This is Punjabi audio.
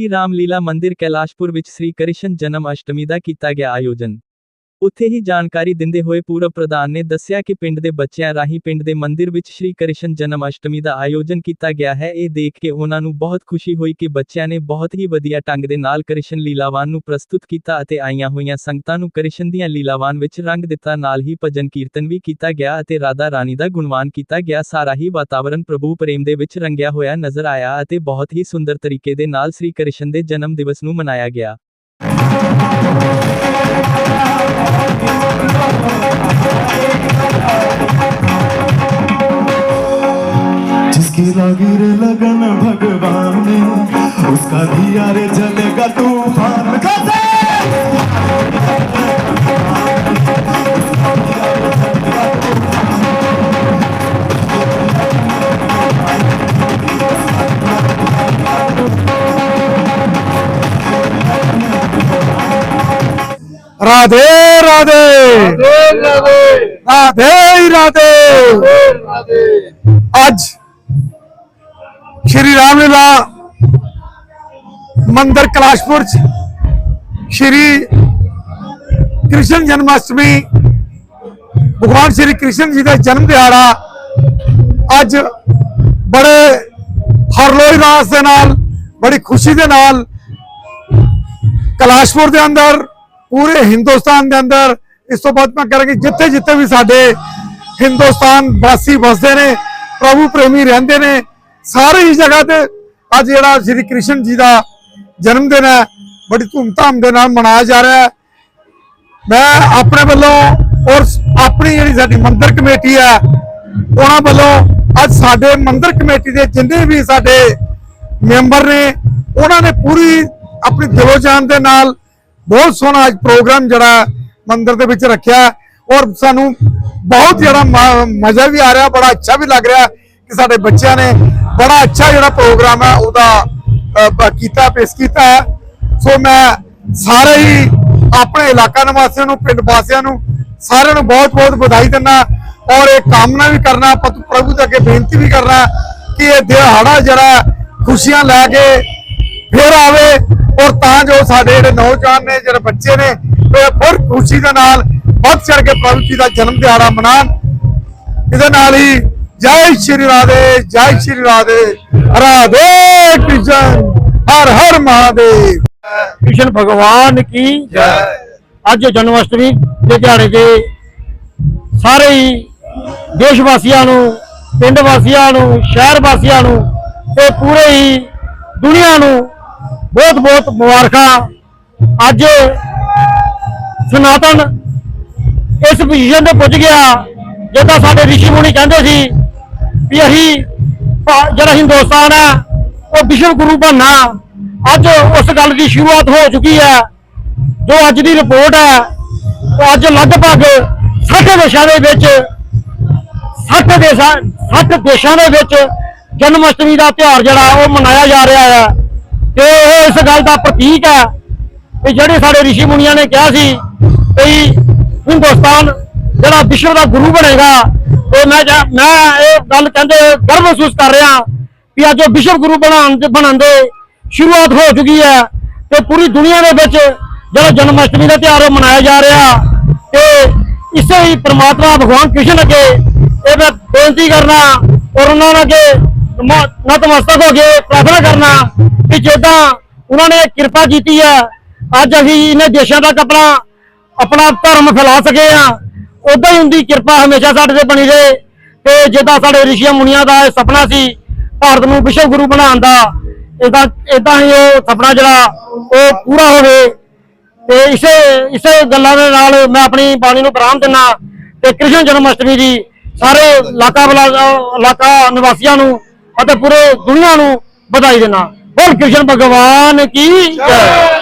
ਸ਼੍ਰੀ ਰਾਮਲੀਲਾ ਮੰਦਿਰ ਕੈਲਾਸ਼ਪੁਰ ਵਿੱਚ ਸ੍ਰੀ ਕ੍ਰਿਸ਼ਨ ਜਨਮ ਅਸ਼ਟਮੀ ਦਾ ਕੀਤਾ ਗਿਆ ਆਯੋਜਨ। ਉੱਥੇ ਹੀ ਜਾਣਕਾਰੀ ਦਿੰਦੇ ਹੋਏ ਪੂਰਵ ਪ੍ਰਧਾਨ ਨੇ ਦੱਸਿਆ ਕਿ ਪਿੰਡ ਦੇ ਬੱਚਿਆਂ ਰਾਹੀਂ ਪਿੰਡ ਦੇ ਮੰਦਿਰ ਵਿੱਚ ਸ੍ਰੀ ਕ੍ਰਿਸ਼ਨ ਜਨਮ ਅਸ਼ਟਮੀ ਦਾ ਆਯੋਜਨ ਕੀਤਾ ਗਿਆ ਹੈ। ਇਹ ਦੇਖ ਕੇ ਉਹਨਾਂ ਨੂੰ ਬਹੁਤ ਖੁਸ਼ੀ ਹੋਈ ਕਿ ਬੱਚਿਆਂ ਨੇ ਬਹੁਤ ਹੀ ਵਧੀਆ ਢੰਗ ਦੇ ਨਾਲ ਕ੍ਰਿਸ਼ਨ ਲੀਲਾਵਾਨ ਨੂੰ ਪ੍ਰਸਤੁਤ ਕੀਤਾ ਅਤੇ ਆਈਆਂ ਹੋਈਆਂ ਸੰਗਤਾਂ ਨੂੰ ਕ੍ਰਿਸ਼ਨ ਦੀਆਂ ਲੀਲਾਵਾਨ ਵਿੱਚ ਰੰਗ ਦਿੱਤਾ, ਨਾਲ ਹੀ ਭਜਨ ਕੀਰਤਨ ਵੀ ਕੀਤਾ ਗਿਆ ਅਤੇ ਰਾਧਾ ਰਾਣੀ ਦਾ ਗੁਣਵਾਨ ਕੀਤਾ ਗਿਆ। ਸਾਰਾ ਹੀ ਵਾਤਾਵਰਣ ਪ੍ਰਭੂ ਪ੍ਰੇਮ ਦੇ ਵਿੱਚ ਰੰਗਿਆ ਹੋਇਆ ਨਜ਼ਰ ਆਇਆ ਅਤੇ ਬਹੁਤ ਹੀ ਸੁੰਦਰ ਤਰੀਕੇ ਦੇ ਨਾਲ ਸ੍ਰੀ ਕ੍ਰਿਸ਼ਨ ਦੇ ਜਨਮ ਦਿਵਸ ਨੂੰ ਮਨਾਇਆ ਗਿਆ। जिसकी लगी रे लगन भगवान ने उसका दिया रे जलेगा तूफान ਰਾਧੇ ਰਾਧੇ। ਰਾਧੇ ਰਾਧੇ। ਅੱਜ ਸ਼੍ਰੀ ਰਾਮਲੀਲਾ ਮੰਦਰ ਕਲਾਸ਼ਪੁਰ ਚ ਸ਼੍ਰੀ ਕ੍ਰਿਸ਼ਨ ਜਨਮਾਸ਼ਟਮੀ ਭਗਵਾਨ ਸ਼੍ਰੀ ਕ੍ਰਿਸ਼ਨ ਜੀ ਦਾ ਜਨਮ ਦਿਹਾੜਾ ਅੱਜ ਬੜੇ ਹਰਲੋਈ ਰਾਸ ਦੇ ਨਾਲ ਬੜੀ ਖੁਸ਼ੀ ਦੇ ਨਾਲ ਕਲਾਸ਼ਪੁਰ ਦੇ ਅੰਦਰ ਪੂਰੇ ਹਿੰਦੁਸਤਾਨ ਦੇ ਅੰਦਰ। ਇਸ ਤੋਂ ਬਾਅਦ ਮੈਂ ਕਰਾਂਗੀ ਜਿੱਥੇ ਜਿੱਥੇ ਵੀ ਸਾਡੇ ਹਿੰਦੁਸਤਾਨ ਵਾਸੀ ਵਸਦੇ ਨੇ, ਪ੍ਰਭੂ ਪ੍ਰੇਮੀ ਰਹਿੰਦੇ ਨੇ, ਸਾਰੇ ਹੀ ਜਗ੍ਹਾ ਤੇ ਅੱਜ ਜਿਹੜਾ ਸ੍ਰੀ ਕ੍ਰਿਸ਼ਨ ਜੀ ਦਾ ਜਨਮ ਦਿਨ ਹੈ, ਬੜੀ ਧੂਮਧਾਮ ਦੇ ਨਾਲ ਮਨਾਇਆ ਜਾ ਰਿਹਾ ਹੈ। ਮੈਂ ਆਪਣੇ ਵੱਲੋਂ ਔਰ ਆਪਣੀ ਜਿਹੜੀ ਸਾਡੀ ਮੰਦਰ ਕਮੇਟੀ ਹੈ, ਉਹਨਾਂ ਵੱਲੋਂ ਅੱਜ ਸਾਡੇ ਮੰਦਰ ਕਮੇਟੀ ਦੇ ਜਿੰਨੇ ਵੀ ਸਾਡੇ ਮੈਂਬਰ ਨੇ, ਉਹਨਾਂ ਨੇ ਪੂਰੀ ਆਪਣੀ ਦਿਲੋਂ ਜਾਨ ਦੇ ਨਾਲ ਬਹੁਤ ਸੋਹਣਾ ਅੱਜ ਪ੍ਰੋਗਰਾਮ ਜਿਹੜਾ ਮੰਦਿਰ ਦੇ ਵਿੱਚ ਰੱਖਿਆ ਔਰ ਸਾਨੂੰ ਬਹੁਤ ਜਿਹੜਾ ਮ- ਮਜ਼ਾ ਵੀ ਆ ਰਿਹਾ, ਬੜਾ ਅੱਛਾ ਵੀ ਲੱਗ ਰਿਹਾ ਕਿ ਸਾਡੇ ਬੱਚਿਆਂ ਨੇ ਬੜਾ ਅੱਛਾ ਜਿਹੜਾ ਪ੍ਰੋਗਰਾਮ ਹੈ, ਉਹਦਾ ਕੀਤਾ, ਪੇਸ਼ ਕੀਤਾ ਹੈ। ਸੋ ਮੈਂ ਸਾਰੇ ਹੀ ਆਪਣੇ ਇਲਾਕਾ ਨਿਵਾਸੀਆਂ ਨੂੰ, ਪਿੰਡ ਵਾਸੀਆਂ ਨੂੰ, ਸਾਰਿਆਂ ਨੂੰ ਬਹੁਤ ਬਹੁਤ ਵਧਾਈ ਦਿੰਦਾ ਔਰ ਇਹ ਕਾਮਨਾ ਵੀ ਕਰਨਾ, ਪਤ- ਪ੍ਰਭੂ ਦੇ ਅੱਗੇ ਬੇਨਤੀ ਵੀ ਕਰਨਾ ਕਿ ਇਹ ਦਿਹਾੜਾ ਜਿਹੜਾ ਖੁਸ਼ੀਆਂ ਲੈ ਕੇ ਫਿਰ ਆਵੇ ਔਰ ਤਾਂ ਜੋ ਸਾਡੇ ਜਿਹੜੇ ਨੌਜਵਾਨ ਨੇ, ਜਿਹੜੇ ਬੱਚੇ ਨੇ, ਉਹ ਫਿਰ ਖੁਸ਼ੀ ਦੇ ਨਾਲ ਵੱਧ ਚੜ ਕੇ ਪ੍ਰਭੂ ਜੀ ਦਾ ਜਨਮ ਦਿਹਾੜਾ ਮਨਾਉਣ ਇਹਦੇ ਨਾਲ ਹੀ ਜੈ ਸ਼੍ਰੀ ਰਾਧੇ, ਜੈ ਸ਼੍ਰੀ ਰਾਧੇ। ਰਾਧੇ ਕ੍ਰਿਸ਼ਨ, ਹਰ ਹਰ ਮਹਾਦੇਵ। ਕ੍ਰਿਸ਼ਨ ਭਗਵਾਨ ਕੀ ਜੈ। ਅੱਜ ਜਨਮ ਅਸ਼ਟਮੀ ਦੇ ਦਿਹਾੜੇ ਤੇ ਸਾਰੇ ਹੀ ਦੇਸ਼ ਵਾਸੀਆਂ ਨੂੰ, ਪਿੰਡ ਵਾਸੀਆਂ ਨੂੰ, ਸ਼ਹਿਰ ਵਾਸੀਆਂ ਨੂੰ ਤੇ ਪੂਰੇ ਹੀ ਦੁਨੀਆ ਨੂੰ ਬਹੁਤ ਬਹੁਤ ਮੁਬਾਰਕਾਂ। ਅੱਜ ਸਨਾਤਨ ਇਸ ਪੋਜੀਸ਼ਨ ਤੇ ਪੁੱਜ ਗਿਆ, ਜਿੱਦਾਂ ਸਾਡੇ ਰਿਸ਼ੀ ਮੁਨੀ ਕਹਿੰਦੇ ਸੀ ਵੀ ਅਸੀਂ ਜਿਹੜਾ ਹਿੰਦੁਸਤਾਨ ਹੈ, ਉਹ ਵਿਸ਼ਵ ਗੁਰੂ ਬਣਨਾ। ਅੱਜ ਉਸ ਗੱਲ ਦੀ ਸ਼ੁਰੂਆਤ ਹੋ ਚੁੱਕੀ ਹੈ। ਜੋ ਅੱਜ ਦੀ ਰਿਪੋਰਟ ਹੈ, ਉਹ ਅੱਜ ਲਗਭਗ 60 ਦੇਸ਼ਾਂ ਦੇ ਵਿੱਚ 60 ਦੇਸ਼ਾਂ 60 ਦੇਸ਼ਾਂ ਦੇ ਵਿੱਚ ਜਨਮ ਅਸ਼ਟਮੀ ਦਾ ਤਿਉਹਾਰ ਜਿਹੜਾ ਉਹ ਮਨਾਇਆ ਜਾ ਰਿਹਾ ਹੈ। ਤੇ ਇਹ ਇਸ ਗੱਲ ਦਾ ਪ੍ਰਤੀਕ ਹੈ ਕਿ ਜਿਹੜੇ ਸਾਡੇ ਰਿਸ਼ੀ ਮੁਨੀਆਂ ਨੇ ਕਿਹਾ ਸੀ ਵੀ ਹਿੰਦੁਸਤਾਨ ਜਿਹੜਾ ਵਿਸ਼ਵ ਦਾ ਗੁਰੂ ਬਣੇਗਾ ਤੇ ਮੈਂ ਮੈਂ ਇਹ ਗੱਲ ਕਹਿੰਦੇ ਗਰਵ ਮਹਿਸੂਸ ਕਰ ਰਿਹਾ ਵੀ ਅੱਜ ਉਹ ਵਿਸ਼ਵ ਗੁਰੂ ਬਣਾਉਣ ਦੇ ਬਣਨ ਦੇ ਸ਼ੁਰੂਆਤ ਹੋ ਚੁੱਕੀ ਹੈ ਤੇ ਪੂਰੀ ਦੁਨੀਆ ਦੇ ਵਿੱਚ ਜਿਹੜਾ ਜਨਮ ਅਸ਼ਟਮੀ ਦਾ ਤਿਉਹਾਰ ਉਹ ਮਨਾਇਆ ਜਾ ਰਿਹਾ ਤੇ ਇਸੇ ਹੀ ਪ੍ਰਮਾਤਮਾ ਭਗਵਾਨ ਕ੍ਰਿਸ਼ਨ ਅੱਗੇ ਇਹ ਮੈਂ ਬੇਨਤੀ ਕਰਨਾ ਔਰ ਉਹਨਾਂ ਨੂੰ ਅੱਗੇ ਨਤਮਸਤਕ ਹੋ ਕੇ ਪ੍ਰਾਰਥਨਾ ਕਰਨਾ ਕਿ ਜਿੱਦਾਂ ਉਹਨਾਂ ਨੇ ਕਿਰਪਾ ਕੀਤੀ ਹੈ, ਅੱਜ ਅਸੀਂ ਇਹਨਾਂ ਦੇਸ਼ਾਂ ਤੱਕ ਆਪਣਾ ਆਪਣਾ ਧਰਮ ਫੈਲਾ ਸਕੇ ਆ ਉਦਾਂ ਹੀ ਹੁੰਦੀ ਕਿਰਪਾ ਹਮੇਸ਼ਾ ਸਾਡੇ ਤੇ ਬਣੀ ਰਹੇ ਤੇ ਜਿੱਦਾਂ ਸਾਡੇ ਰਿਸ਼ੀਆਂ ਮੁਨੀਆਂ ਦਾ ਇਹ ਸੁਪਨਾ ਸੀ, ਭਾਰਤ ਨੂੰ ਵਿਸ਼ਵ ਗੁਰੂ ਬਣਾਉਣ ਦਾ ਇਦਾਂ ਇਦਾਂ ਹੀ ਉਹ ਸੁਪਨਾ ਜਿਹੜਾ ਉਹ ਪੂਰਾ ਹੋਵੇ। ਤੇ ਇਸੇ ਇਸੇ ਗੱਲਾਂ ਦੇ ਨਾਲ ਮੈਂ ਆਪਣੀ ਬਾਣੀ ਨੂੰ ਬਰਾਮ ਦਿੰਦਾ ਤੇ ਕ੍ਰਿਸ਼ਨ ਜਨਮ ਅਸ਼ਟਮੀ ਦੀ ਸਾਰੇ ਇਲਾਕਾ ਇਲਾਕਾ ਨਿਵਾਸੀਆਂ ਨੂੰ ਅਤੇ ਪੂਰੇ ਦੁਨੀਆ ਨੂੰ ਵਧਾਈ ਦਿੰਦਾ ਬੋਲ ਕ੍ਰਿਸ਼ਨ ਭਗਵਾਨ ਕੀ ਜੈ।